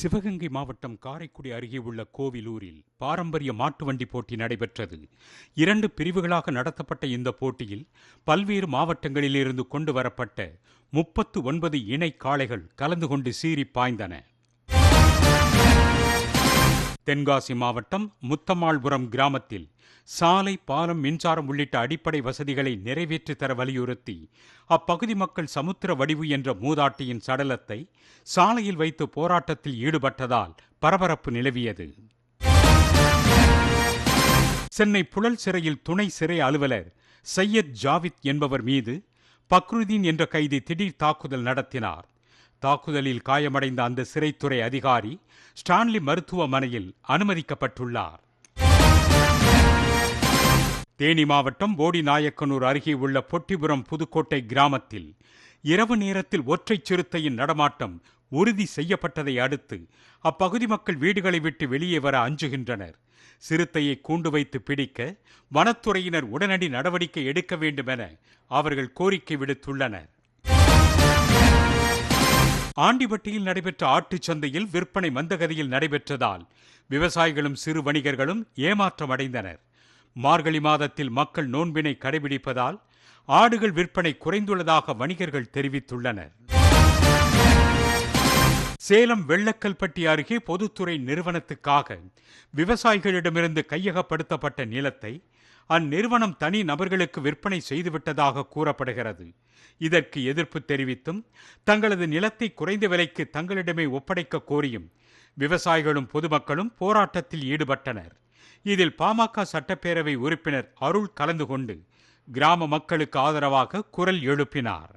சிவகங்கை மாவட்டம் காரைக்குடி அருகே உள்ள கோவிலூரில் பாரம்பரிய மாட்டு வண்டி போட்டி நடைபெற்றது. இரண்டு பிரிவுகளாக நடத்தப்பட்ட இந்த போட்டியில் பல்வேறு மாவட்டங்களிலிருந்து கொண்டு வரப்பட்ட முப்பத்து ஒன்பது இணை காளைகள் கலந்து கொண்டு சீறி பாய்ந்தன. தென்காசி மாவட்டம் முத்தமாள்புரம் கிராமத்தில் சாலை பாலம் மின்சாரம் உள்ளிட்ட அடிப்படை வசதிகளை நிறைவேற்றி தர வலியுறுத்தி அப்பகுதி மக்கள் சமுத்திர வடிவு என்ற மூதாட்டியின் சடலத்தை சாலையில் வைத்து போராட்டத்தில் ஈடுபட்டதால் பரபரப்பு நிலவியது. சென்னை புழல் சிறையில் துணை சிறை அலுவலர் சையத் ஜாவித் என்பவர் மீது பக்ருதீன் என்ற கைதி திடீர் தாக்குதல் நடத்தினார். தாக்குதலில் காயமடைந்த அந்த சிறைத்துறை அதிகாரி ஸ்டான்லி மருத்துவமனையில் அனுமதிக்கப்பட்டுள்ளார். தேனி மாவட்டம் போடிநாயக்கனூர் அருகே உள்ள பொட்டிபுரம் புதுக்கோட்டை கிராமத்தில் இரவு நேரத்தில் ஒற்றை சிறுத்தையின் நடமாட்டம் உறுதி செய்யப்பட்டதை அடுத்து அப்பகுதி மக்கள் வீடுகளை விட்டு வெளியே வர அஞ்சுகின்றனர். சிறுத்தையை கூண்டு வைத்து பிடிக்க வனத்துறையினர் உடனடி நடவடிக்கை எடுக்க வேண்டும் என அவர்கள் கோரிக்கை விடுத்துள்ளனர். ஆண்டிபட்டியில் நடைபெற்ற ஆட்டுச் சந்தையில் விற்பனை மந்தகதியில் நடைபெற்றதால் விவசாயிகளும் சிறு வணிகர்களும் ஏமாற்றம் அடைந்தனர். மார்கழி மாதத்தில் மக்கள் நோன்பினை கடைபிடிப்பதால் ஆடுகள் விற்பனை குறைந்துள்ளதாக வணிகர்கள் தெரிவித்துள்ளனர். சேலம் வெள்ளக்கல்பட்டி அருகே பொதுத்துறை நிறுவனத்துக்காக விவசாயிகளிடமிருந்து கையகப்படுத்தப்பட்ட நிலத்தை அந்நிறுவனம் தனி நபர்களுக்கு விற்பனை செய்துவிட்டதாக கூறப்படுகிறது. இதற்கு எதிர்ப்பு தெரிவித்தும் தங்களது நிலத்தை குறைந்த விலைக்கு தங்களிடமே ஒப்படைக்க கோரியும் விவசாயிகளும் பொதுமக்களும் போராட்டத்தில் ஈடுபட்டனர். இதில் பாமக சட்டப்பேரவை உறுப்பினர் அருள் கலந்து கொண்டு கிராம மக்களுக்கு ஆதரவாக குரல் எழுப்பினார்.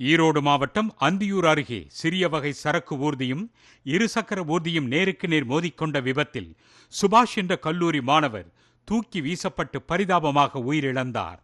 ஈரோடு மாவட்டம் அந்தியூர் அருகே சிறிய வகை சரக்கு ஊர்தியும் இருசக்கர ஊர்தியும் நேருக்கு நேர் மோதிக்கொண்ட விபத்தில் சுபாஷ் என்ற கல்லூரி மாணவர் தூக்கி வீசப்பட்டு பரிதாபமாக உயிரிழந்தார்.